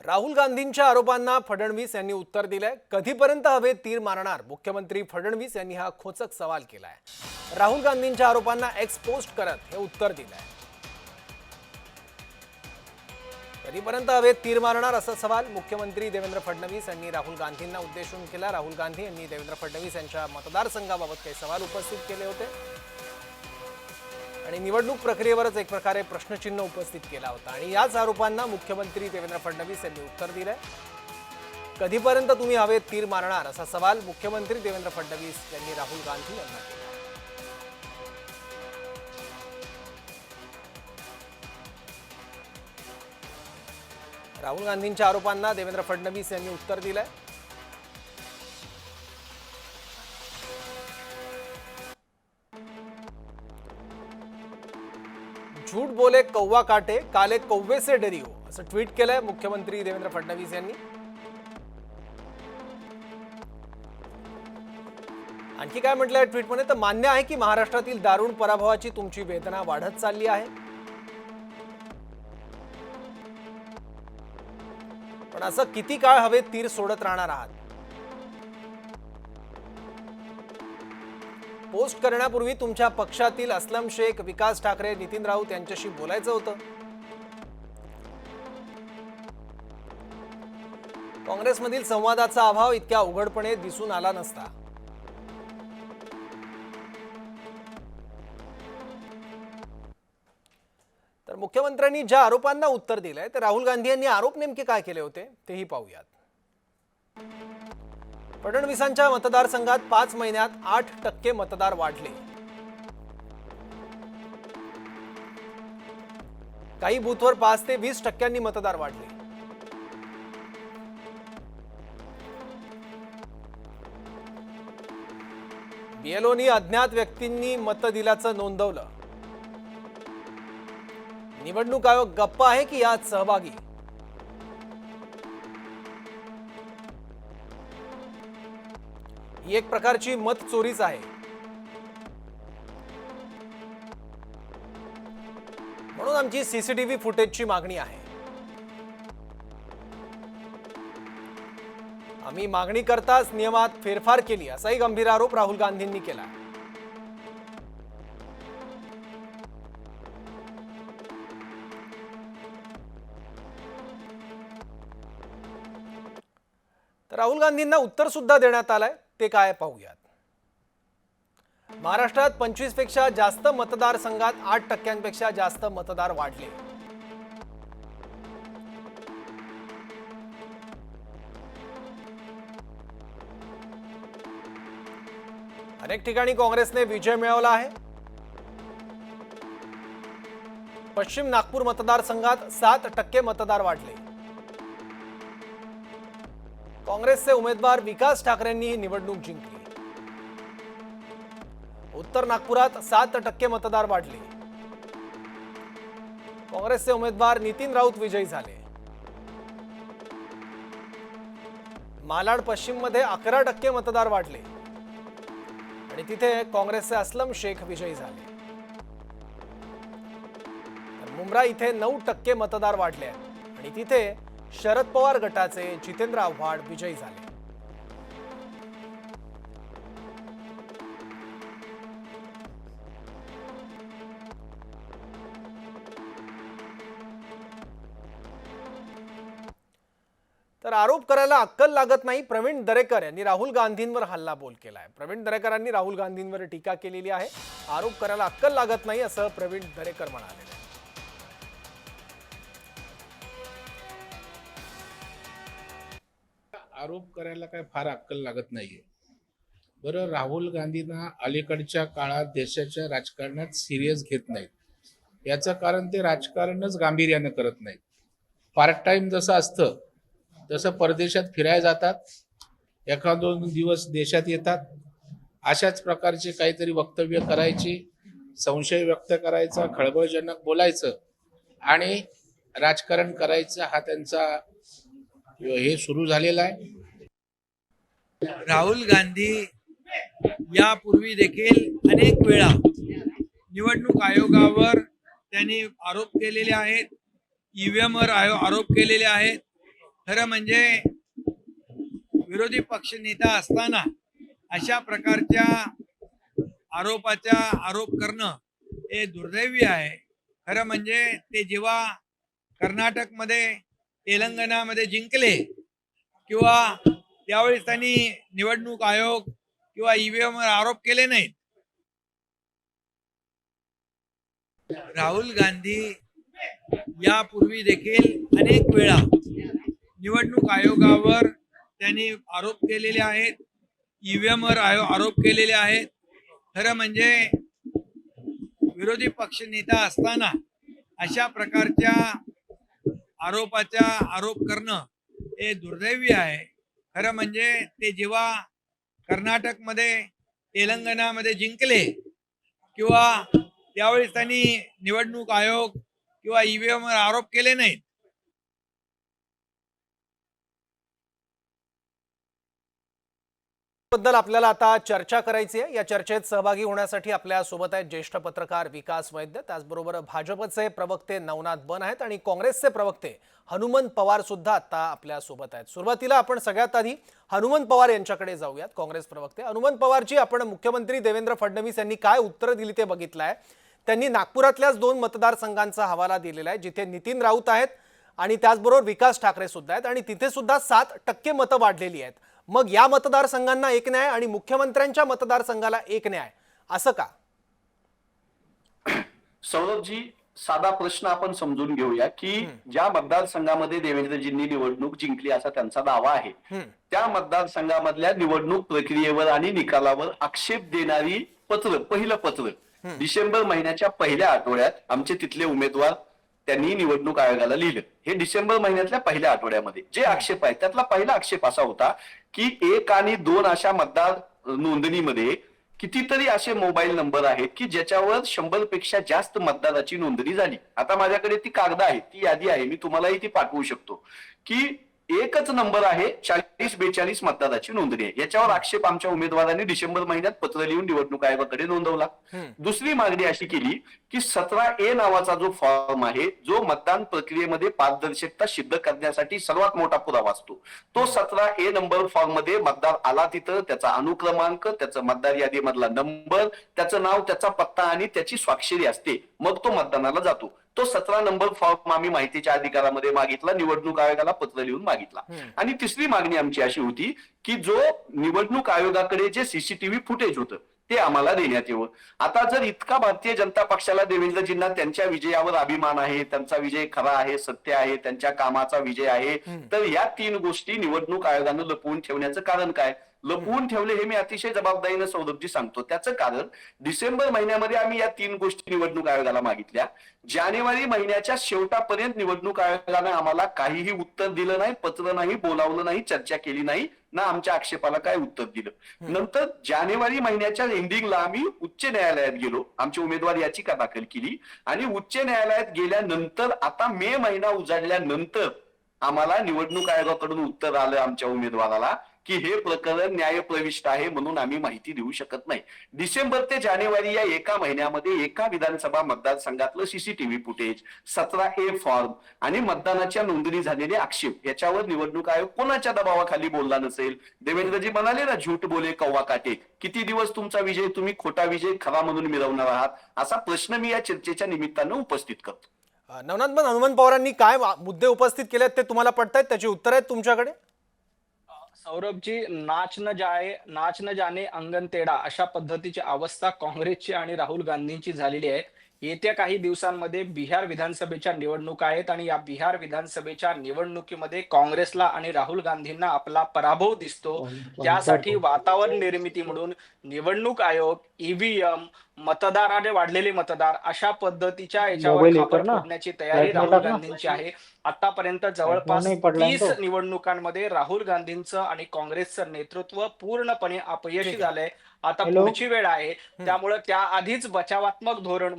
राहुल गांधींच्या आरोपांना फडणवीस यांनी उत्तर दिलंय. कधीपर्यंत हवे तीर मारणार? मुख्यमंत्री फडणवीस यांनी हा खोचक सवाल केलाय. राहुल गांधींच्या आरोपांना एक्स पोस्ट करत हे उत्तर दिलंय. कधीपर्यंत हवे तीर मारणार असा सवाल? मुख्यमंत्री देवेंद्र फडणवीस यांनी राहुल गांधींना उद्देशून केला. राहुल गांधी यांनी देवेंद्र फडणवीस यांच्या मतदारसंघाबाबत काही सवाल उपस्थित केले होते. आणि निवडणूक प्रक्रियेवरच एक प्रकारे प्रश्नचिन्ह उपस्थित केला होता. आणि याच आरोपांना मुख्यमंत्री देवेंद्र फडणवीस यांनी उत्तर दिलंय. कधीपर्यंत तुम्ही हवेत तीर मारणार असा सवाल मुख्यमंत्री देवेंद्र फडणवीस यांनी राहुल गांधी यांना केला. राहुल गांधींच्या आरोपांना देवेंद्र फडणवीस यांनी उत्तर दिलंय. झूठ बोले कौवा काटे काले कौवे से डरी हो असं ट्विट केलंय मुख्यमंत्री देवेंद्र फडणवीस यांनी. आणखी काय म्हटलंय ट्विटमध्ये तर मान्य आहे की महाराष्ट्रातील दारुण पराभवाची तुमची वेदना वाढत चालली आहे. पण असं किती काळ हवेत तीर सोडत राहणार आहात? पोस्ट करण्यापूर्वी तुमच्या पक्षातील असलम शेख विकास ठाकरे नितीन राऊत यांच्याशी बोलायचं होतं. काँग्रेसमधील संवादाचा अभाव इतक्या उघडपणे दिसून आला नसता. तर मुख्यमंत्र्यांनी ज्या आरोपांना उत्तर दिलंय तर राहुल गांधी यांनी आरोप नेमके काय केले होते तेही पाहूयात. फडणवीसांच्या मतदारसंघात पाच महिन्यात आठ टक्के मतदार वाढले. काही बूथवर पाच ते वीस टक्क्यांनी मतदार वाढले. बीएलओनी अज्ञात व्यक्तींनी मत दिल्याचं नोंदवलं. निवडणूक आयोग गप्प आहे की यात सहभागी? ही एक प्रकारची मत चोरीच आहे. म्हणून आमची सीसीटीव्ही फुटेजची मागणी आहे. आम्ही मागणी करताच नियमात फेरफार केली असाही गंभीर आरोप राहुल गांधींनी केला. तर राहुल गांधींना उत्तर सुद्धा देण्यात आलंय. ते काय पाहूयात. महाराष्ट्रात पंचवीसपेक्षा जास्त मतदारसंघात आठ टक्क्यांपेक्षा जास्त मतदार वाढले. अनेक ठिकाणी काँग्रेसने विजय मिळवला आहे. पश्चिम नागपूर मतदारसंघात सात टक्के मतदार वाढले. काँग्रेसचे उमेदवार विकास ठाकरेंनी ही निवडणूक जिंकली. उत्तर नागपुरात सात टक्के मतदार वाढले. काँग्रेसचे उमेदवार नितीन राऊत विजयी झाले. मालाड पश्चिममध्ये अकरा टक्के मतदार वाढले. आणि तिथे काँग्रेसचे असलम शेख विजयी झाले. मुंब्रा इथे नऊ टक्के मतदार वाढले आणि तिथे शरद पवार गटाचे जितेंद्र आव्हाड विजयी झाले. तर आरोप करायला अक्कल लागत नाही प्रवीण दरेकर यांनी राहुल गांधींवर हल्ला बोल आहे प्रवीण दरेकरांनी राहुल गांधींवर टीका केलेली आहे. आरोप करायला अक्कल लागत नाही असं प्रवीण दरेकर म्हणाले. आरोप करायला काय फार अक्कल लागत नाहीये. बरं राहुल गांधींना अलीकडच्या काळात देशाच्या राजकारणात सिरियस घेत नाहीत. याचं कारण ते राजकारणच गांभीर्यानं करत नाहीत. पार्ट टाइम जसं असतं तसं परदेशात फिरायला जातात. एखाद दोन दिवस देशात येतात. अशाच प्रकारचे काहीतरी वक्तव्य करायची संशय व्यक्त करायचा खळबळजनक बोलायचं आणि राजकारण करायचं हा त्यांचा हे सुरू झालेलं आहे. राहुल गांधी यापूर्वी देखील अनेक वेळा निवडणूक आयोगावर त्यांनी आरोप केलेले आहेत ईव्हीएम वर आरोप केलेले आहेत. खरं म्हणजे विरोधी पक्ष नेता असताना अशा प्रकारच्या आरोपाचा आरोप करणं हे दुर्दैवी आहे. खरं म्हणजे ते जेव्हा कर्नाटकमध्ये तेलंगणामध्ये जिंकले किंवा त्यावेळी त्यांनी निवडणूक आयोग किंवा ईव्हीएम वर आरोप केले नाहीत. राहुल गांधी यापूर्वी देखील अनेक वेळा निवडणूक आयोगावर त्यांनी आरोप केलेले आहेत ईव्हीएम वर आरोप केलेले आहेत. खरं म्हणजे विरोधी पक्ष नेता असताना अशा प्रकारच्या आरोपाचा आरोप करणं हे दुर्दैवी आहे. खरं म्हणजे ते जेव्हा कर्नाटकमध्ये तेलंगणामध्ये जिंकले किंवा त्यावेळेस त्यांनी निवडणूक आयोग किंवा ईव्हीएम वर आरोप केले नाहीत बद्दल आपल्याला आता चर्चा करायची आहे. या चर्चेत सहभागी होण्यासाठी आपल्यासोबत आहेत ज्येष्ठ पत्रकार विकास वैद्य त्याचबरोबर भाजपचे प्रवक्ते नवनाथ बन आहेत आणि काँग्रेसचे प्रवक्ते हनुमंत पवार सुद्धा आता आपल्यासोबत आहेत. सुरुवातीला आपण सगळ्यात आधी हनुमंत पवार यांच्याकडे जाऊयात काँग्रेस प्रवक्ते. हनुमंत पवारची आपण मुख्यमंत्री देवेंद्र फडणवीस यांनी काय उत्तर दिली ते बघितलं आहे. त्यांनी नागपुरातल्याच दोन मतदारसंघांचा हवाला दिलेला आहे जिथे नितीन राऊत आहेत आणि त्याचबरोबर विकास ठाकरे सुद्धा आहेत आणि तिथे सुद्धा सात टक्के मतं वाढलेली आहेत. मग या मतदारसंघांना एक न्याय आणि मुख्यमंत्र्यांच्या मतदारसंघाला एक न्याय. असं का? सौरभजी साधा प्रश्न आपण समजून घेऊया की ज्या मतदारसंघामध्ये देवेंद्रजींनी निवडणूक जिंकली असा त्यांचा दावा आहे. त्या मतदारसंघामधल्या निवडणूक प्रक्रियेवर आणि निकालावर आक्षेप देणारी पत्र पहिलं पत्र डिसेंबर महिन्याच्या पहिल्या आठवड्यात आमचे तिथले उमेदवार त्यांनी निवडणूक आयोगाला लिहिलं. हे डिसेंबर महिन्यातल्या पहिल्या आठवड्यामध्ये. जे आक्षेप आहेत त्यातला पहिला आक्षेप असा होता की एक आणि दोन अशा मतदार नोंदणीमध्ये कितीतरी असे मोबाईल नंबर आहेत की ज्याच्यावर शंभरपेक्षा जास्त मतदाराची नोंदणी झाली. आता माझ्याकडे ती कागद आहे ती यादी आहे मी तुम्हालाही ती पाठवू शकतो. की एकच नंबर आहे चाळीस बेचाळीस मतदाराची नोंदणी आहे. याच्यावर आक्षेप आमच्या उमेदवारांनी डिसेंबर महिन्यात पत्र लिहून निवडणूक आयोगाकडे नोंदवला. दुसरी मागणी अशी केली की सतरा ए नावाचा जो फॉर्म आहे जो मतदान प्रक्रियेमध्ये पारदर्शकता सिद्ध करण्यासाठी सर्वात मोठा पुरावा असतो. तो सतरा ए नंबर फॉर्ममध्ये मतदार आला तिथं त्याचा अनुक्रमांक त्याचं मतदार यादीमधला नंबर त्याचं नाव त्याचा पत्ता आणि त्याची स्वाक्षरी असते. मग तो मतदानाला जातो. तो सतरा नंबर फॉर्म आम्ही माहितीच्या अधिकारामध्ये मागितला निवडणूक आयोगाला पत्र लिहून मागितला. आणि तिसरी मागणी आमची अशी होती की जो निवडणूक आयोगाकडे जे सीसीटीव्ही फुटेज होतं ते आम्हाला देण्यात यावं. आता जर इतका भारतीय जनता पक्षाला देवेंद्रजींना त्यांच्या विजयावर अभिमान आहे त्यांचा विजय खरा आहे सत्य आहे त्यांच्या कामाचा विजय आहे तर या तीन गोष्टी निवडणूक आयोगानं लपवून ठेवण्याचं कारण काय? लपवून ठेवले हे मी अतिशय जबाबदारीनं सौरभजी सांगतो. त्याचं कारण डिसेंबर महिन्यामध्ये आम्ही या तीन गोष्टी निवडणूक आयोगाला मागितल्या. जानेवारी महिन्याच्या शेवटापर्यंत निवडणूक आयोगानं आम्हाला काहीही उत्तर दिलं नाही पत्र नाही बोलावलं नाही चर्चा केली नाही ना आमच्या आक्षेपाला काय उत्तर दिलं. नंतर जानेवारी महिन्याच्या एंडिंगला आम्ही उच्च न्यायालयात गेलो. आमची उमेदवार याचिका दाखल केली आणि उच्च न्यायालयात गेल्यानंतर आता मे महिना उजाडल्यानंतर आम्हाला निवडणूक आयोगाकडून उत्तर आलं आमच्या उमेदवाराला. की हे प्रकरण न्यायप्रविष्ट आहे म्हणून आम्ही माहिती देऊ शकत नाही. डिसेंबर ते जानेवारी या एका महिन्यामध्ये एका विधानसभा मतदारसंघातलं सीसीटीव्ही फुटेज सतरा ए फॉर्म आणि मतदानाच्या नोंदणी झालेले आक्षेप याच्यावर निवडणूक आयोग कोणाच्या दबावाखाली बोलला नसेल? देवेंद्रजी म्हणाले ना झूट बोले कौवा काटे. किती दिवस तुमचा विजय तुम्ही खोटा विजय खरा म्हणून मिळवणार आहात? असा प्रश्न मी या चर्चेच्या निमित्तानं उपस्थित करतो. नवनाथ हनुमान पवारांनी काय मुद्दे उपस्थित केले ते तुम्हाला पडतायत त्याची उत्तर आहेत तुमच्याकडे? सौरभ जी नाच न जाए नाच न जाने अंगण तेडा अशा पद्धतीची अवस्था काँग्रेसची आणि राहुल गांधींची झालेली आहे. येत्या काही दिवसांमध्ये बिहार विधानसभेच्या निवडणुका आहेत आणि या बिहार विधानसभेच्या निवडणुकीमध्ये काँग्रेसला आणि राहुल गांधींना आपला पराभव दिसतो. त्यासाठी वातावरण निर्मिती म्हणून निवडणूक आयोग ईव्हीएम मतदाराने वाढलेले मतदार अशा पद्धतीच्या याच्यावर तयारी राहुल? गांधींची आहे आतापर्यंत जवळपास तीस. निवडणुकांमध्ये राहुल गांधींचं आणि काँग्रेसचं नेतृत्व पूर्णपणे अपयशी. झालंय आता? पुढची वेळ आहे त्यामुळे त्याआधीच बचावात्मक धोरण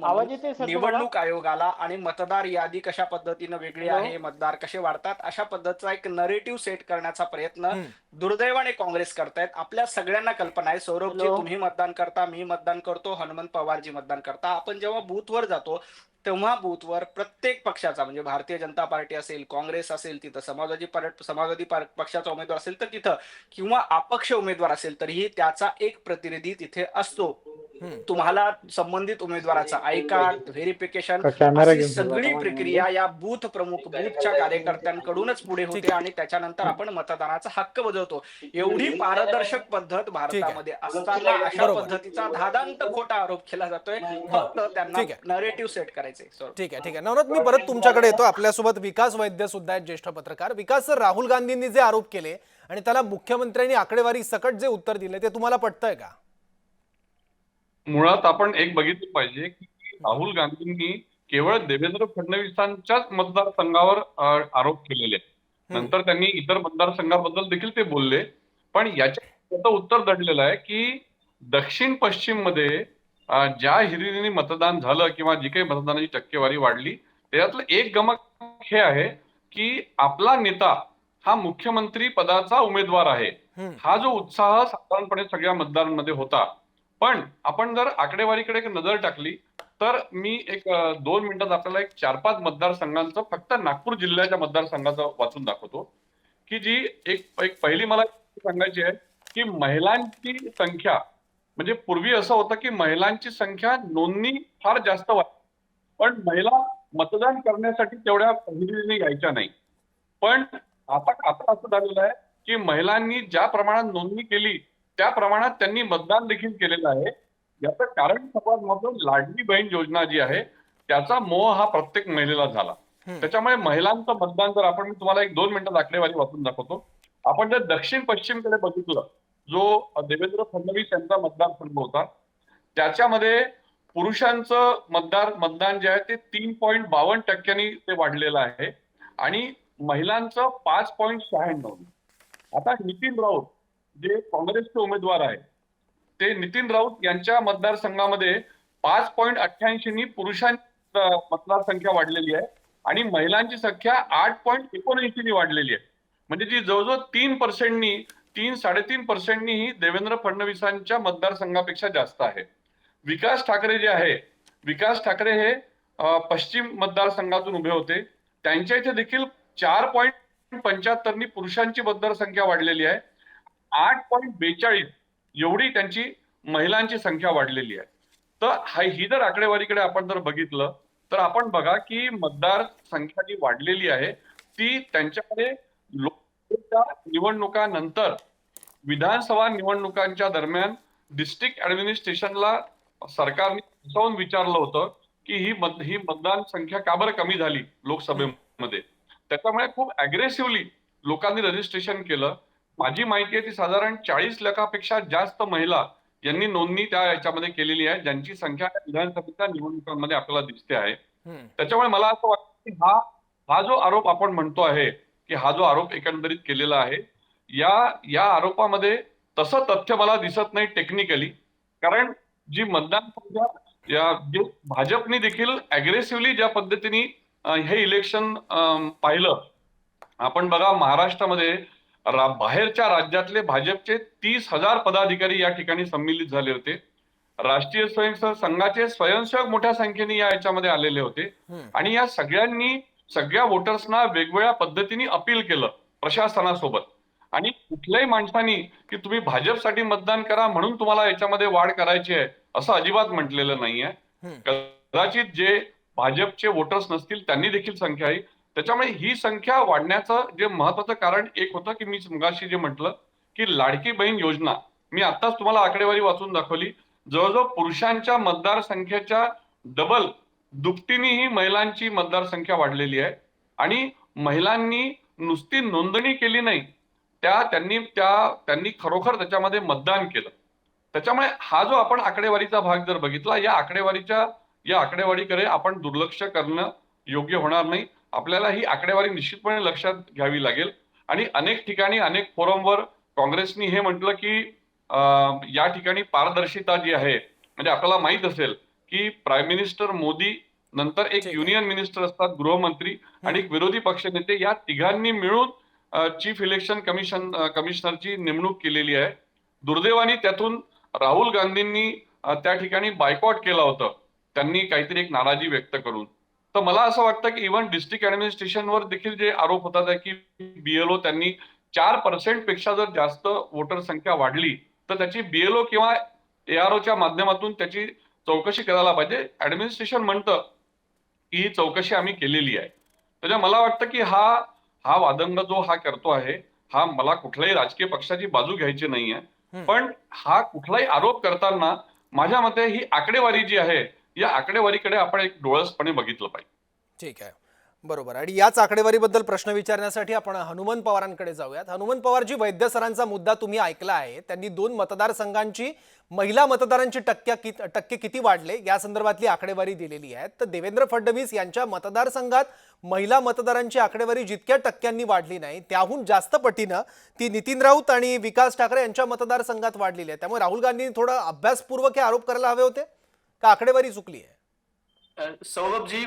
निवडणूक आयोगाला आणि मतदार यादी कशा पद्धतीनं वेगळी? आहे मतदार कसे वाढतात अशा पद्धतीचा एक नरेटिव्ह सेट करण्याचा प्रयत्न. दुर्दैवाने काँग्रेस करतायत आपल्या सगळ्यांना कल्पना आहे सौरभजी? तुम्ही मतदान करता मी मतदान करतो हनुमंत पवारजी मतदान करता. आपण जेव्हा बूथवर जातो तेव्हा बूथवर प्रत्येक पक्षाचा म्हणजे भारतीय जनता पार्टी असेल काँग्रेस असेल तिथं समाजवादी पार्ट समाजवादी पक्षाचा उमेदवार असेल तर तिथं किंवा अपक्ष उमेदवार असेल तरीही त्याचा एक प्रतिनिधी तिथे असतो. तुम्हाला संबंधित उमेदवाराचा आय कार्ड व्हेरिफिकेशन सगळी प्रक्रिया या बूथ प्रमुख बूथच्या कार्यकर्त्यांकडूनच पुढे होते आणि त्याच्यानंतर आपण मतदानाचा हक्क बजावतो. एवढी पारदर्शक पद्धत भारतामध्ये असताना अशा. पद्धतीचा धादांत खोटा आरोप केला जातोय. फक्त त्यांना. नरेटिव्ह सेट करायचे. सर ठीक आहे ठीक आहे. नवनाथ मी परत तुमच्याकडे येतो. आपल्यासोबत विकास वैद्य सुद्धा आहेत ज्येष्ठ पत्रकार. विकास सर राहुल गांधींनी जे आरोप केले आणि त्याला मुख्यमंत्र्यांनी आकडेवारी सकट जे उत्तर दिले ते तुम्हाला पटतंय का? मुळात आपण एक बघितलं पाहिजे की राहुल गांधींनी केवळ देवेंद्र फडणवीसांच्याच मतदारसंघावर आरोप केलेले. आहेत. नंतर त्यांनी इतर मतदारसंघाबद्दल देखील ते बोलले. पण याच्या उत्तर दडलेलं आहे की दक्षिण पश्चिममध्ये ज्या हिरिरीने मतदान झालं किंवा जी काही मतदानाची टक्केवारी वाढली त्याच्यातलं एक गमक हे आहे की आपला नेता हा मुख्यमंत्री पदाचा उमेदवार आहे. हा जो उत्साह साधारणपणे सगळ्या मतदारांमध्ये होता. पण आपण जर आकडेवारीकडे एक नजर टाकली तर मी एक दोन मिनिटात आपल्याला एक चार पाच मतदारसंघांचं फक्त नागपूर जिल्ह्याच्या मतदारसंघाचं वाचून दाखवतो. की जी एक एक पहिली मला सांगायची आहे की महिलांची संख्या म्हणजे पूर्वी असं होतं की महिलांची संख्या नोंदणी फार जास्त वाढ पण महिला मतदान करण्यासाठी तेवढ्या पहिलीने यायच्या नाही. पण आता आता असं झालेलं आहे की महिलांनी ज्या प्रमाणात नोंदणी केली त्या प्रमाणात त्यांनी मतदान देखील केलेलं आहे. याचं कारण सर्वात महत्वाचं लाडली बहीण योजना जी आहे त्याचा मोह हा प्रत्येक महिलेला झाला. त्याच्यामुळे महिलांचं मतदान जर आपण मी तुम्हाला एक दोन मिनिटात आकडेवारी वाचून दाखवतो. आपण जर दक्षिण पश्चिमकडे बघितलं जो देवेंद्र फडणवीस यांचा मतदारसंघ होता त्याच्यामध्ये पुरुषांचं मतदार मतदान जे आहे ते तीन पॉईंट बावन्न टक्क्यांनी ते वाढलेलं आहे आणि महिलांचं पाच पॉईंट शहाण्णव. आता नितीन राऊत जे काँग्रेसचे उमेदवार आहेत ते नितीन राऊत यांच्या मतदारसंघामध्ये पाच पॉईंट अठ्ठ्याऐंशी पुरुषांची मतदारसंख्या वाढलेली आहे आणि महिलांची संख्या आठ पॉईंट एकोणऐंशी वाढलेली आहे. म्हणजे जी जवळजवळ तीन पर्सेंटनी तीन साडेतीन पर्सेंटनी ही देवेंद्र फडणवीसांच्या मतदारसंघापेक्षा जास्त आहे. विकास ठाकरे जे आहे विकास ठाकरे हे पश्चिम मतदारसंघातून उभे होते. त्यांच्या इथे देखील चार पॉईंट पंच्याहत्तरनी पुरुषांची मतदारसंख्या वाढलेली आहे. आठ पॉईंट बेचाळीस एवढी त्यांची महिलांची संख्या वाढलेली आहे. तर हा ही जर आकडेवारीकडे आपण जर बघितलं तर आपण बघा की मतदार संख्या जी वाढलेली आहे ती त्यांच्याकडे लोक निवडणुकानंतर विधानसभा निवडणुकांच्या दरम्यान डिस्ट्रिक्ट ऍडमिनिस्ट्रेशनला सरकारने जाऊन विचारलं होतं की ही मत ही मतदान संख्या का बरं कमी झाली लोकसभेमध्ये? त्याच्यामुळे खूप अग्रेसिव्हली लोकांनी रजिस्ट्रेशन केलं. माझी माहिती आहे ती साधारण चाळीस लाखापेक्षा जास्त महिला यांनी नोंदणी त्या याच्यामध्ये केलेली आहे ज्यांची संख्या विधानसभेच्या निवडणुकांमध्ये आपल्याला दिसते आहे. त्याच्यामुळे मला असं वाटतं की हा हा जो आरोप आपण म्हणतो आहे की हा जो आरोप एकंदरीत केलेला आहे या या आरोपामध्ये तसं तथ्य मला दिसत नाही टेक्निकली कारण जी मतदान संख्या या जे भाजपने देखील अग्रेसिव्हली ज्या पद्धतीने हे इलेक्शन पाहिलं. आपण बघा महाराष्ट्रामध्ये रा- बाहेरच्या राज्यातले भाजपचे तीस हजार पदाधिकारी या ठिकाणी संमिलित झाले होते. राष्ट्रीय स्वयंसेवक संघाचे स्वयंसेवक मोठ्या संख्येने या याच्यामध्ये आलेले होते. आणि या सगळ्यांनी सगळ्या वोटर्सना वेगवेगळ्या पद्धतीने अपील केलं प्रशासनासोबत. आणि कुठल्याही माणसानी की तुम्ही भाजपसाठी मतदान करा म्हणून तुम्हाला याच्यामध्ये वाढ करायची आहे असं अजिबात म्हटलेलं नाहीये. कदाचित जे भाजपचे वोटर्स नसतील त्यांनी देखील संख्या आहे. त्याच्यामुळे ही संख्या वाढण्याचं जे महत्वाचं कारण एक होतं की मी मगाशी जे म्हटलं की लाडकी बहीण योजना. मी आताच तुम्हाला आकडेवारी वाचून दाखवली. जवळजवळ पुरुषांच्या मतदारसंख्येच्या डबल दुपटीने ही महिलांची मतदारसंख्या वाढलेली आहे. आणि महिलांनी नुसती नोंदणी केली नाही त्या त्यांनी त्या त्यांनी खरोखर त्याच्यामध्ये मतदान केलं. त्याच्यामुळे हा जो आपण आकडेवारीचा भाग जर बघितला या आकडेवारीच्या या आकडेवारीकडे आपण दुर्लक्ष करणं योग्य होणार नाही. आपल्याला ही आकडेवारी निश्चितपणे लक्षात घ्यावी लागेल. आणि अनेक ठिकाणी अनेक फोरमवर काँग्रेसनी हे म्हटलं की या ठिकाणी पारदर्शिता जी आहे म्हणजे आपल्याला माहीत असेल की प्राईम मिनिस्टर मोदी नंतर एक. युनियन मिनिस्टर असतात गृहमंत्री आणि एक विरोधी पक्षनेते या तिघांनी मिळून चीफ इलेक्शन कमिशन कमिशनरची नेमणूक केलेली आहे. दुर्दैवाने त्यातून राहुल गांधींनी त्या ठिकाणी बायकॉट केलं होतं. त्यांनी काहीतरी एक नाराजी व्यक्त करून. तर मला असं वाटतं की इव्हन डिस्ट्रिक्ट ऍडमिनिस्ट्रेशनवर देखील जे आरोप होतात की बीएलओ त्यांनी चार पर्सेंटपेक्षा जर जास्त वोटर संख्या वाढली तर त्याची बीएलओ किंवा एआरओच्या माध्यमातून त्याची चौकशी करायला पाहिजे. ऍडमिनिस्ट्रेशन म्हणतं ही चौकशी आम्ही केलेली आहे. त्याच्या मला वाटतं की हा हा वादंग जो हा करतो आहे हा मला कुठल्याही राजकीय पक्षाची बाजू घ्यायची नाहीये. पण हा कुठलाही आरोप करताना माझ्या मते ही आकडेवारी जी आहे या आकडेवारीकडे आपण एक डोळसपणे बघितलं पाहिजे. ठीक आहे. बरोबर. आणि याच आकडेवारीबद्दल प्रश्न विचारण्यासाठी आपण हनुमंत पवारांकडे जाऊयात. हनुमंत पवारजी वैद्य सरांचा मुद्दा तुम्ही ऐकला आहे त्यांनी दोन मतदारसंघांची महिला मतदारांची टक्क्या कि टक्के किती वाढले या संदर्भातली आकडेवारी दिलेली आहे. तर देवेंद्र फडणवीस यांच्या मतदारसंघात महिला मतदारांची आकडेवारी जितक्या टक्क्यांनी वाढली नाही त्याहून जास्त पटीनं ती नितीन राऊत आणि विकास ठाकरे यांच्या मतदारसंघात वाढलेली आहे. त्यामुळे राहुल गांधींनी थोडं अभ्यासपूर्वक हे आरोप करायला हवे होते? का आकडेवारी चुकली आहे? सौरभजी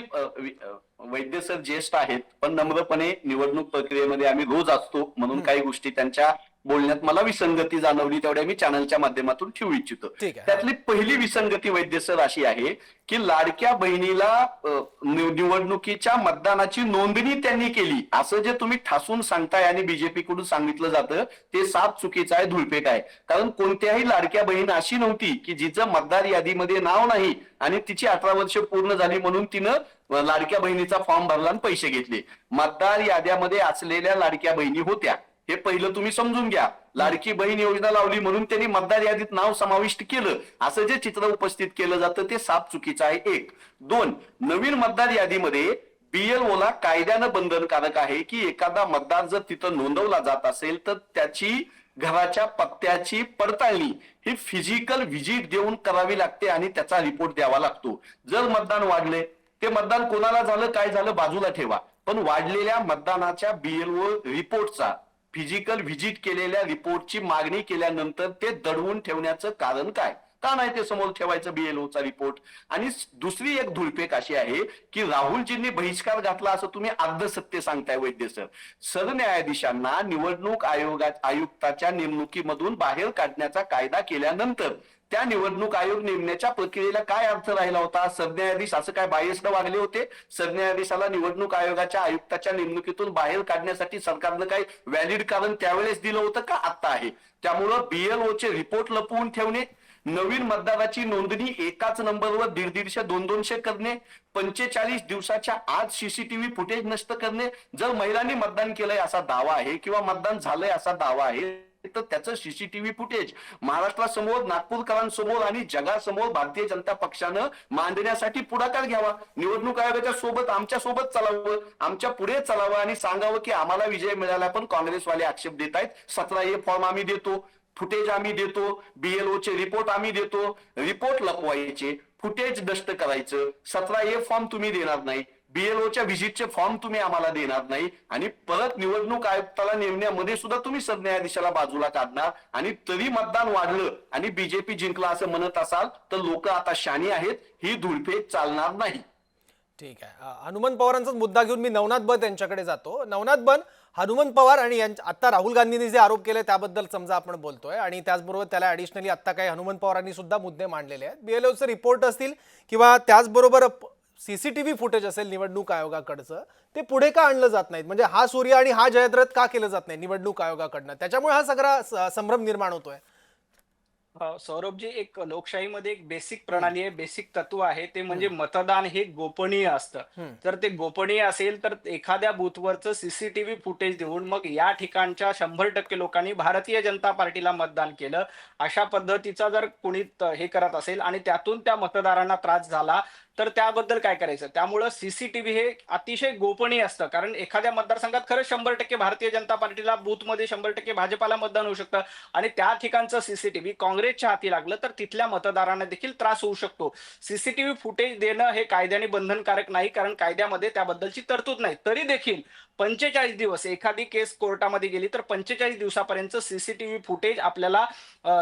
वैद्य सर ज्येष्ठ आहेत पण नम्रपणे निवडणूक प्रक्रियेमध्ये आम्ही रोज असतो म्हणून काही गोष्टी त्यांच्या बोलण्यात मला विसंगती जाणवली तेवढ्या मी चॅनलच्या माध्यमातून ठेवू इच्छितो. त्यातली पहिली विसंगती वैद्य सर अशी आहे की लाडक्या बहिणीला निवडणुकीच्या मतदानाची नोंदणी त्यांनी केली. असं जे तुम्ही ठासून सांगताय आणि बीजेपी कडून सांगितलं जातं ते साफ चुकीचं आहे धुळपेट आहे. कारण कोणत्याही लाडक्या बहीण अशी नव्हती की जिचं मतदार यादीमध्ये नाव नाही आणि तिची अठरा वर्ष पूर्ण झाली म्हणून तिनं लाडक्या बहिणीचा फॉर्म भरला आणि पैसे घेतले. मतदार याद्यामध्ये असलेल्या लाडक्या बहिणी होत्या. हे पहिलं तुम्ही समजून घ्या. लाडकी बहीण योजना लावली म्हणून त्यांनी मतदार यादीत नाव समाविष्ट केलं. असं जे चित्र उपस्थित केलं जातं ते साप चुकीचं आहे. एक. दोन. नवीन मतदार यादीमध्ये बीएलओला कायद्यानं बंधनकारक आहे की एखादा मतदार जर तिथं नोंदवला जात असेल तर त्याची घराच्या पत्त्याची पडताळणी ही फिजिकल व्हिजिट देऊन करावी लागते आणि त्याचा रिपोर्ट द्यावा लागतो. जर मतदान वाढले ते मतदान कोणाला झालं काय झालं बाजूला ठेवा. पण वाढलेल्या मतदानाच्या बीएलओ रिपोर्टचा फिजिकल व्हिजिट केलेल्या रिपोर्टची मागणी केल्यानंतर ते दडवून ठेवण्याचं कारण काय? का नाही ते समोर ठेवायचं बीएलओचा रिपोर्ट आणि दुसरी एक धुळपेक अशी आहे की राहुलजींनी बहिष्कार घातला असं तुम्ही अर्ध सत्य सांगताय वैद्य सर सरन्यायाधीशांना निवडणूक आयोगा आयुक्ताच्या नेमणुकीमधून बाहेर काढण्याचा कायदा केल्यानंतर त्या निवडणूक आयोग नेमण्याच्या प्रक्रियेला काय अर्थ राहिला होता? सरन्यायाधीश असं काय बायस्ड वागले होते? सरन्यायाधीशाला निवडणूक आयोगाच्या आयुक्ताच्या नेमणुकीतून बाहेर काढण्यासाठी सरकारनं काही व्हॅलिड कारण त्यावेळेस दिलं होतं का आता आहे? त्यामुळं बीएलओचे रिपोर्ट लपवून ठेवणे नवीन मतदाराची नोंदणी एकाच नंबरवर दीड दीडशे दोन दोनशे करणे पंचेचाळीस दिवसाच्या आज सीसीटीव्ही फुटेज नष्ट करणे जर महिलांनी मतदान केलंय असा दावा आहे किंवा मतदान झालंय असा दावा आहे तर त्याचं सीसीटीव्ही फुटेज महाराष्ट्रासमोर नागपूरकरांसमोर आणि जगासमोर भारतीय जनता पक्षानं मांडण्यासाठी पुढाकार घ्यावा. निवडणूक आयोगाच्या सोबत आमच्यासोबत चालावं आमच्या पुढे चालावं आणि सांगावं की आम्हाला विजय मिळाला पण काँग्रेसवाले आक्षेप देत आहेत सतरा ए फॉर्म आम्ही देतो. फुटेज आम्ही देतो बीएलओचे चे रिपोर्ट आम्ही देतो. रिपोर्ट लपवायचे फुटेज दस्त करायचं. सतरा ए फॉर्म तुम्ही देणार नाही. बीएलओच्या व्हिजिटचे फॉर्म तुम्ही आम्हाला देणार नाही. आणि परत निवडणूक आयुक्ताला नेमण्यामध्ये सुद्धा तुम्ही सरन्यायाधीशाला बाजूला काढणार. आणि तरी मतदान वाढलं आणि बीजेपी जिंकला असं म्हणत असाल तर लोक आता शाणी आहेत ही धुळफेक चालणार नाही. ठीक आहे. हनुमंत पवारांचाच मुद्दा घेऊन मी नवनाथ बन यांच्याकडे जातो. नवनाथ बन हनुमंत पवार आणि यांच्या आता राहुल गांधींनी जे आरोप केले त्याबद्दल समजा आपण बोलतोय आणि त्याचबरोबर त्याला ॲडिशनली आता काही हनुमंत पवारांनी सुद्धा मुद्दे मांडलेले आहेत. बीएलओचे रिपोर्ट असतील किंवा त्याचबरोबर सीसीटीव्ही फुटेज असेल निवडणूक आयोगाकडचं ते पुढे का आणलं जात नाहीत? म्हणजे हा सूर्य आणि हा जयद्रथ का केलं जात नाही निवडणूक आयोगाकडनं? त्याच्यामुळे हा सगळा स- संभ्रम निर्माण होतोय. सौरभजी एक लोकशाहीमध्ये एक बेसिक प्रणाली आहे बेसिक तत्व आहे. ते म्हणजे मतदान हे गोपनीय असतं. जर ते गोपनीय असेल तर एखाद्या बूथवरचं सीसीटीव्ही फुटेज देऊन मग या ठिकाणच्या शंभर टक्के लोकांनी भारतीय जनता पार्टीला मतदान केलं. अशा पद्धतीचा जर कोणी हे करत असेल आणि त्यातून त्या मतदारांना त्रास झाला तर त्याबद्दल काय करायचं? त्यामुळं सीसीटीव्ही हे अतिशय गोपनीय असतं. कारण एखाद्या मतदारसंघात खरंच शंभर टक्के भारतीय जनता पार्टीला बूथमध्ये शंभर टक्के भाजपाला मतदान होऊ शकतं. आणि त्या ठिकाणचं सीसीटीव्ही काँग्रेसच्या हाती लागलं तर तिथल्या मतदारांना देखील त्रास होऊ शकतो. सीसीटीव्ही फुटेज देणं हे कायद्याने बंधनकारक नाही कारण कायद्यामध्ये त्याबद्दलची तरतूद नाही. तरी देखील पंचेचाळीस दिवस. एखादी केस कोर्टामध्ये गेली तर पंचेचाळीस दिवसापर्यंत सीसीटीव्ही फुटेज आपल्याला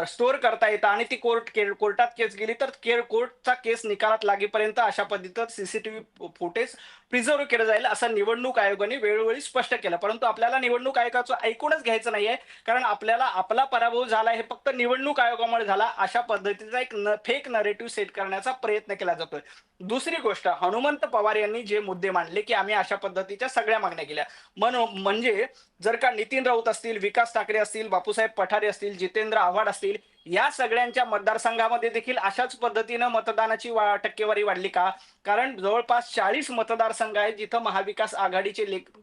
स्टोअर करता येतं आणि ती कोर्ट के- कोर्टात केस गेली तर केर कोर्टचा केस निकालात लागेपर्यंत अशा पद्धतीत सीसीटीव्ही फुटेज प्रिझर्व केलं जाईल असं निवडणूक आयोगाने वेळोवेळी स्पष्ट केलं. परंतु आपल्याला निवडणूक आयोगाचं ऐकूनच घ्यायचं नाहीये कारण आपल्याला आपला पराभव झाला हे फक्त निवडणूक आयोगामुळे झाला अशा पद्धतीचा एक फेक नरेटिव्ह सेट करण्याचा प्रयत्न केला जातोय. दुसरी गोष्ट हनुमंत पवार यांनी जे मुद्दे मांडले की आम्ही अशा पद्धतीच्या सगळ्या मागण्या केल्या. मन म्हणजे जर का नितीन राऊत असतील विकास ठाकरे असतील बापूसाहेब पठारे असतील जितेंद्र आव्हाड असतील या सगळ्यांच्या मतदारसंघामध्ये देखील अशाच पद्धतीनं मतदानाची वा- टक्केवारी वाढली का? कारण जवळपास चाळीस मतदारसंघ आहेत जिथं महाविकास आघाडीचे लेख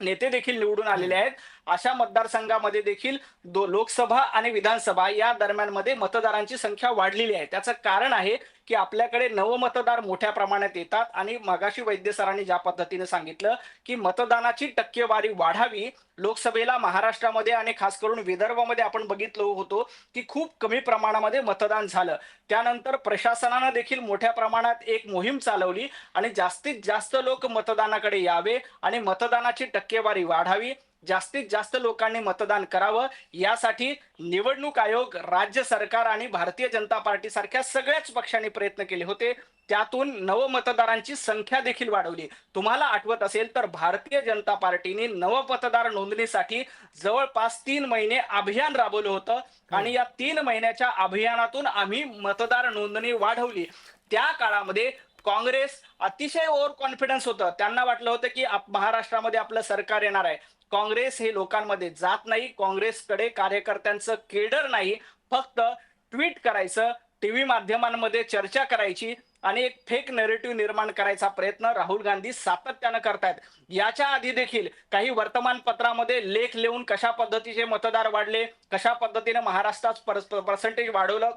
नेते देखील निवडून आलेले आहेत. अशा मतदारसंघामध्ये देखील दो लोकसभा आणि विधानसभा या दरम्यानमध्ये मतदारांची संख्या वाढलेली आहे. त्याचं कारण आहे की आपल्याकडे नवमतदार मोठ्या प्रमाणात येतात. आणि मगाशी वैद्य सरांनी ज्या पद्धतीने सांगितलं की मतदानाची टक्केवारी वाढावी लोकसभेला महाराष्ट्रामध्ये आणि खास करून विदर्भामध्ये आपण बघितलो होतो की खूप कमी प्रमाणामध्ये मतदान झालं. त्यानंतर प्रशासनानं देखील मोठ्या प्रमाणात एक मोहीम चालवली आणि जास्तीत जास्त लोक मतदानाकडे यावे आणि मतदानाची टक्केवारी वाढावी. जास्तीत जास्त लोकांनी मतदान करावं. यासाठी निवडणूक आयोग राज्य सरकार आणि भारतीय जनता पार्टी सारख्या सगळ्याच पक्षांनी प्रयत्न केले होते. त्यातून नवमतदारांची संख्या देखील वाढवली. तुम्हाला आठवत असेल तर भारतीय जनता पार्टीने नवमतदार नोंदणीसाठी जवळपास तीन महिने अभियान राबवलं होतं. आणि या तीन महिन्याच्या अभियानातून आम्ही मतदार नोंदणी वाढवली. त्या काळामध्ये काँग्रेस अतिशय ओव्हर कॉन्फिडन्स होतं. त्यांना वाटलं होतं की आप- महाराष्ट्रामध्ये आपलं सरकार येणार आहे. काँग्रेस हे लोकांमध्ये जात नाही काँग्रेसकडे कार्यकर्त्यांचं केडर नाही फक्त ट्विट करायचं टीव्ही माध्यमांमध्ये चर्चा करायची आणि एक फेक नेरेटिव्ह निर्माण करायचा प्रयत्न राहुल गांधी सातत्यानं करतायत. याच्या आधी देखील काही वर्तमानपत्रामध्ये लेख लिहून कशा पद्धतीचे मतदार वाढले कशा पद्धतीने महाराष्ट्रात पर्सेंटेज वाढवलं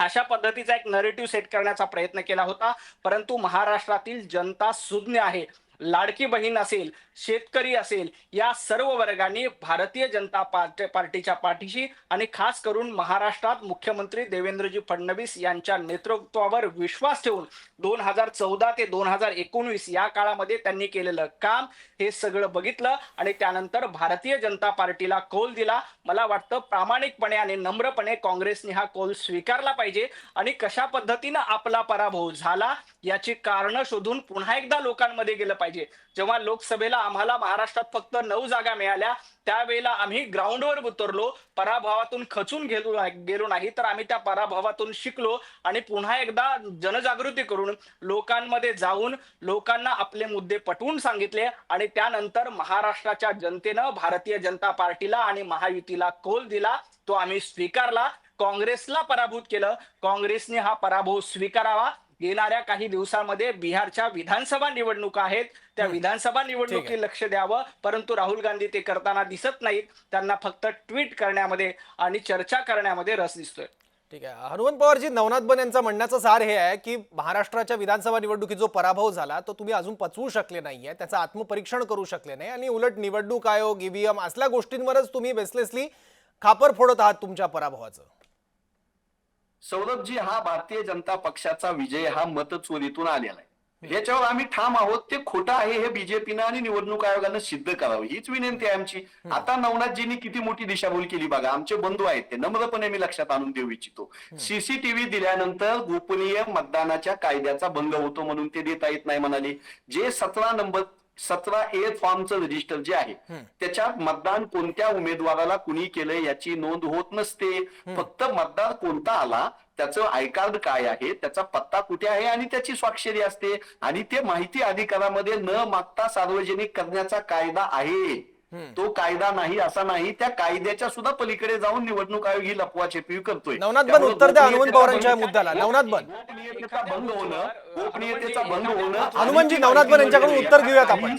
अशा पद्धतीचा एक नरेटिव्ह सेट करण्याचा प्रयत्न केला होता परंतु महाराष्ट्रातील जनता सुज्ञ आहे. लाडकी बहीण असेल शेतकरी असेल या सर्व वर्गांनी भारतीय जनता पार्टी पार्टीच्या पाठीशी आणि खास करून महाराष्ट्रात मुख्यमंत्री देवेंद्रजी फडणवीस यांच्या नेतृत्वावर विश्वास ठेवून दोन हजार चौदा ते दोन हजार एकोणवीस या काळामध्ये त्यांनी केलेलं काम हे सगळं बघितलं आणि त्यानंतर भारतीय जनता पार्टीला कौल दिला. मला वाटतं प्रामाणिकपणे आणि नम्रपणे काँग्रेसने हा कौल स्वीकारला पाहिजे आणि कशा पद्धतीनं आपला पराभव झाला याची कारणं शोधून पुन्हा एकदा लोकांमध्ये गेलं पाहिजे. जेव्हा लोकसभेला आम्हाला महाराष्ट्रात फक्त नऊ जागा मिळाल्या त्यावेळेला आम्ही ग्राउंडवर उतरलो पराभवातून खचून गेलो गेलो नाही तर आम्ही त्या पराभवातून शिकलो आणि पुन्हा एकदा जनजागृती करून लोकांमध्ये जाऊन लोकांना आपले मुद्दे पटवून सांगितले आणि त्यानंतर महाराष्ट्राच्या जनतेनं भारतीय जनता पार्टीला आणि महायुतीला कौल दिला तो आम्ही स्वीकारला. काँग्रेसला पराभूत केलं. काँग्रेसने हा पराभव स्वीकारावा. येणाऱ्या काही दिवसांमध्ये बिहारच्या विधानसभा निवडणुका आहेत. त्या विधानसभा निवडणुकी लक्ष द्यावं. परंतु राहुल गांधी ते करताना दिसत नाहीत. त्यांना फक्त ट्विट करण्यामध्ये आणि चर्चा करण्यामध्ये रस दिसतोय. ठीक आहे. हनुमंत पवारजी नवनाथ बन यांचा म्हणण्याचं सार हे आहे की महाराष्ट्राच्या विधानसभा निवडणुकीत जो पराभव झाला तो तुम्ही अजून पचवू शकले नाहीये. त्याचं आत्मपरीक्षण करू शकले नाही. आणि उलट निवडणूक आयोग ईव्हीएम असल्या गोष्टींवरच तुम्ही बेसलेसली खापर फोडत आहात तुमच्या पराभवाचं. सौरभजी हा भारतीय जनता पक्षाचा विजय हा मतचोरीतून आलेला आहे. याच्यावर आम्ही ठाम आहोत ते खोटं आहे हे बीजेपीनं आणि निवडणूक आयोगानं सिद्ध करावं हीच विनंती आहे आमची. आता नवनाथजींनी किती मोठी दिशाभूल केली बघा आमचे बंधू आहेत ते नम्रपणे मी लक्षात आणून देऊ इच्छितो. सीसीटीव्ही दिल्यानंतर गोपनीय मतदानाच्या कायद्याचा भंग होतो म्हणून ते देता येत नाही म्हणाले. जे सतरा नंबर सतरा ए फॉर्मचं रजिस्टर जे आहे त्याच्यात मतदान कोणत्या उमेदवाराला कुणी केलंय याची नोंद होत नसते. फक्त मतदार कोणता आला त्याचं आय कार्ड काय आहे त्याचा पत्ता कुठे आहे आणि त्याची स्वाक्षरी असते. आणि ते माहिती अधिकारामध्ये न मागता सार्वजनिक करण्याचा कायदा आहे. तो कायदा नाही असा नाही त्या कायद्याच्या सुद्धा पलीकडे जाऊन निवडणूक आयोग ही लपवा छेपी करतोय नवनाथ बन, उत्तर द्या हनुमंत गोपनीयतेचा पवारांच्या मुद्द्याला. नवनाथ बन. गोपनीयतेचा भंग होणं गोपनीयतेचा भंग होणं हनुमानजी, नवनाथ बन यांच्याकडून उत्तर घेऊयात आपण.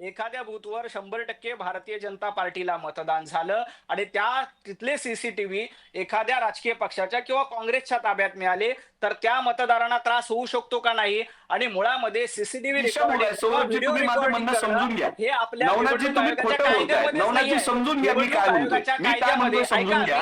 एखाद्या बूथवर शंभर टक्के भारतीय जनता पार्टीला मतदान झालं आणि त्या तिथले सीसीटीव्ही एखाद्या राजकीय पक्षाच्या किंवा काँग्रेसच्या ताब्यात मिळाले तर त्या मतदारांना त्रास होऊ शकतो का नाही आणि मुळामध्ये सीसीटीव्ही समजून घ्या. हे आपल्या.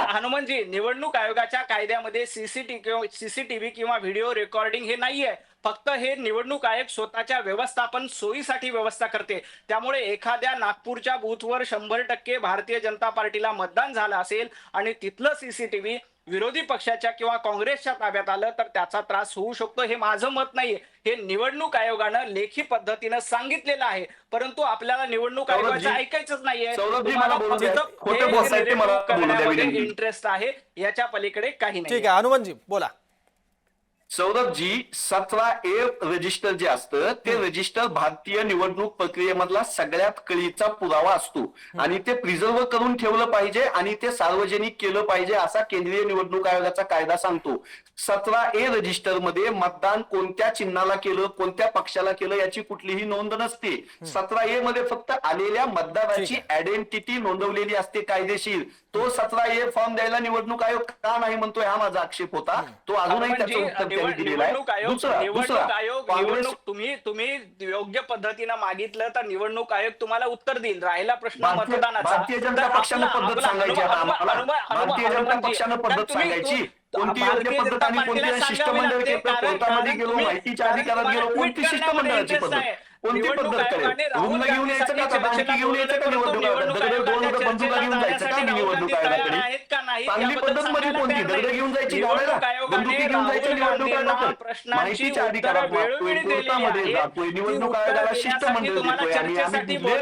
हनुमानजी निवडणूक आयोगाच्या कायद्यामध्ये सीसीटीव्ही सीसीटीव्ही किंवा व्हिडिओ रेकॉर्डिंग हे नाहीये फक्त हे निवडणूक आयोग स्वतःच्या व्यवस्थापन सोयीसाठी व्यवस्था करते. त्यामुळे एखाद्या नागपूरच्या बूथवर शंभर टक्के भारतीय जनता पार्टीला मतदान झालं असेल आणि तिथलं सीसीटीव्ही विरोधी पक्षाच्या किंवा काँग्रेसच्या ताब्यात आलं तर त्याचा त्रास होऊ शकतो हे माझं मत नाहीये. हे निवडणूक आयोगानं लेखी पद्धतीनं सांगितलेलं आहे. परंतु आपल्याला निवडणूक आयोगाचं ऐकायचंच नाहीये. इंटरेस्ट आहे. याच्या पलीकडे काही नाही ठीक आहे हनुमानजी बोला. सौरभजी सतरा ए रजिस्टर जे असतं ते रजिस्टर भारतीय निवडणूक प्रक्रियेमधला सगळ्यात कळीचा पुरावा असतो. आणि ते प्रिझर्व करून ठेवलं पाहिजे आणि ते सार्वजनिक केलं पाहिजे असा केंद्रीय निवडणूक आयोगाचा कायदा सांगतो. सतरा ए रजिस्टरमध्ये मतदान कोणत्या चिन्हाला केलं कोणत्या पक्षाला केलं याची कुठलीही नोंद नसते. सतरा ए मध्ये फक्त आलेल्या मतदाराची आयडेंटिटी नोंदवलेली असते कायदेशीर. तो सतरा ए फॉर्म द्यायला निवडणूक आयोग का नाही म्हणतोय हा माझा आक्षेप होता. तो अजूनही त्याचं उत्तर त्यांनी निवड- दिलेलं आहे. निवडणूक आयोग दुसरा निवडणूक दुसरा. काँग्रेस निवडणूक तुम्ही तुम्ही योग्य पद्धतीनं मागितलं तर निवडणूक आयोग तुम्हाला उत्तर देईल. राहिला प्रश्न मतदानाचा. भारतीय जनता तर पक्षानं आपला- पद्धत आपला- सांगायची आता हनुमान- आम्हाला. हनुमान- हनुमान- भारतीय जनता हनुमानजी, पक्षानं तर पद्धत तुम्ही- सांगायची. तू- कोणती योग्य पद्धत आणि कोणती शिष्टमंडळ कोर्टामध्ये गेलो माहितीच्या अधिकारात गेलो कोणती शिष्टमंडळाची पद्धत. कोणती पद्धत करेल? रूमला घेऊन यायचं का? धमकी घेऊन यायचं का? निवडणूक दोन आयोगाच्या बंदुका घेऊन जायचं का? निवडणूक आयोगाकडे? चांगली पद्धत सांगायला कोणती दगड. घेऊन जायची गावाला? बंदुकी घेऊन जायची निवडणूक आयोगाकडे माहितीच्या आहेत. जातोय निवडणूक आयोगाला शिष्टमंडळ देतोय. चर्चेसाठी आम्ही वेळ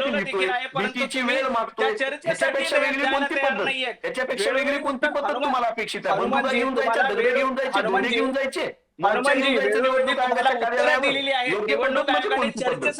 परंतु भीतीची वेळ मागतोय. त्या चर्चेसाठी ह्याच्यापेक्षा वेगळी कोणती पद्धत? नाहीये. ह्याच्यापेक्षा वेगळी कोणती पद्धत तुम्हाला अपेक्षित आहे? बंदुका घेऊन जायच्या दगड घेऊन जायचे हनुमानजी, घेऊन जायचे? निवडणूक म्हणजे कोणती पद्धत.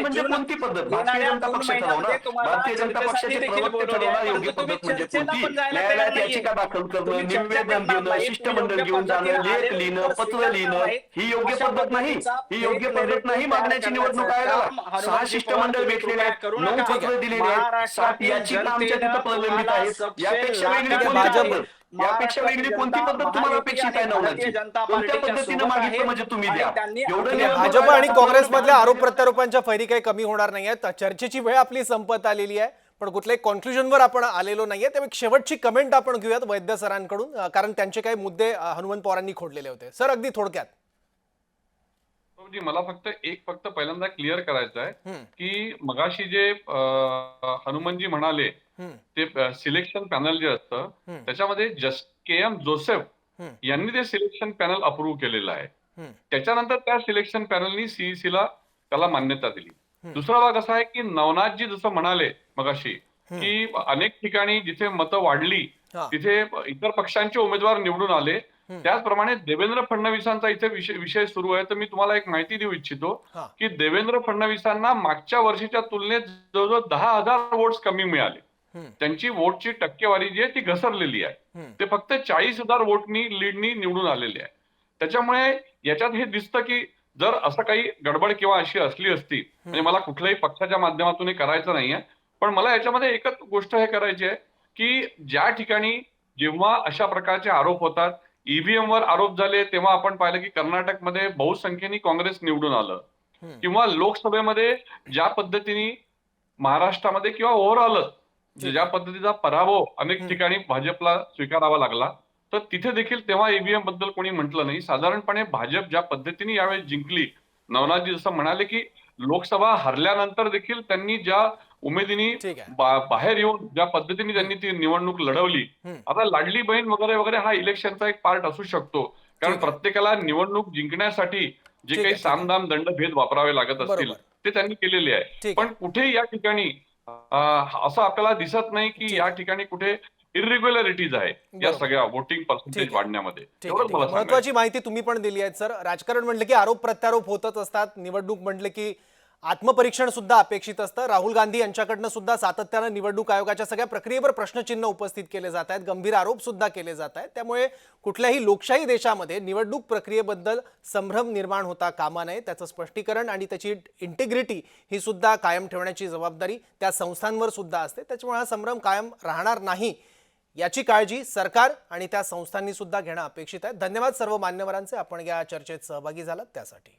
म्हणजे कोणती पद्धत भारतीय जनता पक्ष ठरवणार भारतीय जनता पक्षाचे प्रवक्ते ठरवणार. योग्य पद्धत म्हणजे कोणती न्यायालयात. याचिका दाखल करणं निवेदन देणं. शिष्टमंडळ घेऊन जाणं लेख लिहिणं पत्र लिहिणं. ही योग्य पद्धत नाही ही योग्य पद्धत नाही मागण्याची निवडणूक आयोगाला सहा शिष्टमंडळ भेटलेले आहेत नऊ. पत्र दिलेली आहेत सात याचिका आमच्या तिथं प्रलंबित आहेत यापेक्षा वेगळी भाजप- यापेक्षा वेगळी कोणती पद्धत तुम्हाला अपेक्षित आहे नवनाची कोणत्या पद्धतीने मागितलं म्हणजे तुम्ही द्या? एवढं भाजप आणि आयोगाला काँग्रेसमधल्या आरोप प्रत्यारोपांच्या फैरी काही कमी होणार नाहीयेत. चर्चेची वेळ आपली संपत आलेली आहे. पण कुठल्याही कॉन्क्लुजनवर आपण आलेलो नाहीये. त्यामुळे शेवटची कमेंट आपण घेऊयात वैद्य सरांकडून. कारण त्यांचे काही मुद्दे हनुमंत पवारांनी खोडलेले होते. सर अगदी थोडक्यात. जी मला फक्त एक फक्त पहिल्यांदा क्लिअर करायचं आहे की मगाशी जे हनुमनजी म्हणाले ते सिलेक्शन पॅनल जे असतं. त्याच्यामध्ये जस्ट के एम जोसेफ. यांनी ते सिलेक्शन पॅनल अप्रूव्ह केलेलं आहे. त्याच्यानंतर त्या सिलेक्शन पॅनलनी सीईसी ला त्याला मान्यता दिली. दुसरा भाग असा आहे की नवनाथजी जसं म्हणाले मगाशी. की अनेक ठिकाणी जिथे मतं वाढली. तिथे इतर पक्षांचे उमेदवार निवडून आले. त्याचप्रमाणे देवेंद्र फडणवीसांचा इथे विषय विषय सुरू आहे तर मी तुम्हाला एक माहिती देऊ इच्छितो. की देवेंद्र फडणवीसांना मागच्या वर्षीच्या तुलनेत जवळजवळ दहा हजार वोट्स कमी मिळाले. त्यांची वोटची टक्केवारी जी आहे ती घसरलेली आहे. ते फक्त चाळीस हजार वोटनी लीडनी निवडून आलेले आहे. त्याच्यामुळे याच्यात हे दिसतं की जर असं काही गडबड किंवा अशी असली असती म्हणजे मला कुठल्याही पक्षाच्या माध्यमातून हे करायचं नाहीये पण मला याच्यामध्ये एकच गोष्ट हे करायची आहे की ज्या ठिकाणी जेव्हा अशा प्रकारचे आरोप होतात ईव्हीएम वर आरोप झाले तेव्हा आपण पाहिलं की कर्नाटकमध्ये बहुसंख्येने काँग्रेस निवडून आलं. किंवा लोकसभेमध्ये ज्या पद्धतीने महाराष्ट्रामध्ये किंवा ओव्हरऑलच ज्या पद्धतीचा पराभव अनेक. ठिकाणी भाजपला स्वीकारावा लागला तर तिथे देखील तेव्हा ईव्हीएमबद्दल कोणी म्हटलं नाही साधारणपणे भाजप ज्या पद्धतीने यावेळेस जिंकली नवनाथजी जसं म्हणाले की लोकसभा हरल्यानंतर देखील त्यांनी ज्या उमेदीने बाहेर येऊन ज्या पद्धतीने त्यांनी ती निवडणूक लढवली. आता लाडली बहीण वगैरे वगैरे हा इलेक्शनचा एक पार्ट असू शकतो कारण. प्रत्येकाला निवडणूक जिंकण्यासाठी जे काही. सामदाम दंड भेद वापरावे लागत असतील. ते त्यांनी केलेले आहे पण कुठे या ठिकाणी असं आपल्याला दिसत नाही की या. ठिकाणी कुठे इरेग्युलरिटीज आहे या. सगळ्या वोटिंग पर्सेंटेज. वाढण्यामध्ये महत्वाची माहिती तुम्ही पण दिली आहे सर राजकारण म्हटलं की आरोप प्रत्यारोप होतच असतात निवडणूक म्हटलं की आत्मपरीक्षण सुद्धा अपेक्षित असतं. राहुल गांधी यांच्याकडनं सुद्धा सातत्यानं निवडणूक आयोगाच्या सगळ्या प्रक्रियेवर प्रश्नचिन्ह उपस्थित केले जात आहेत. गंभीर आरोप सुद्धा केले जात आहेत. त्यामुळे कुठल्याही लोकशाही देशामध्ये निवडणूक प्रक्रियेबद्दल संभ्रम निर्माण होता कामा नये त्याचं स्पष्टीकरण आणि त्याची इंटिग्रिटी ही सुद्धा कायम ठेवण्याची जबाबदारी त्या संस्थांवर सुद्धा असते. त्याच्यामुळे हा संभ्रम कायम राहणार नाही याची काळजी सरकार आणि त्या संस्थांनी सुद्धा घेणं अपेक्षित आहे. धन्यवाद सर्व मान्यवरांचे. आपण या चर्चेत सहभागी झालात त्यासाठी.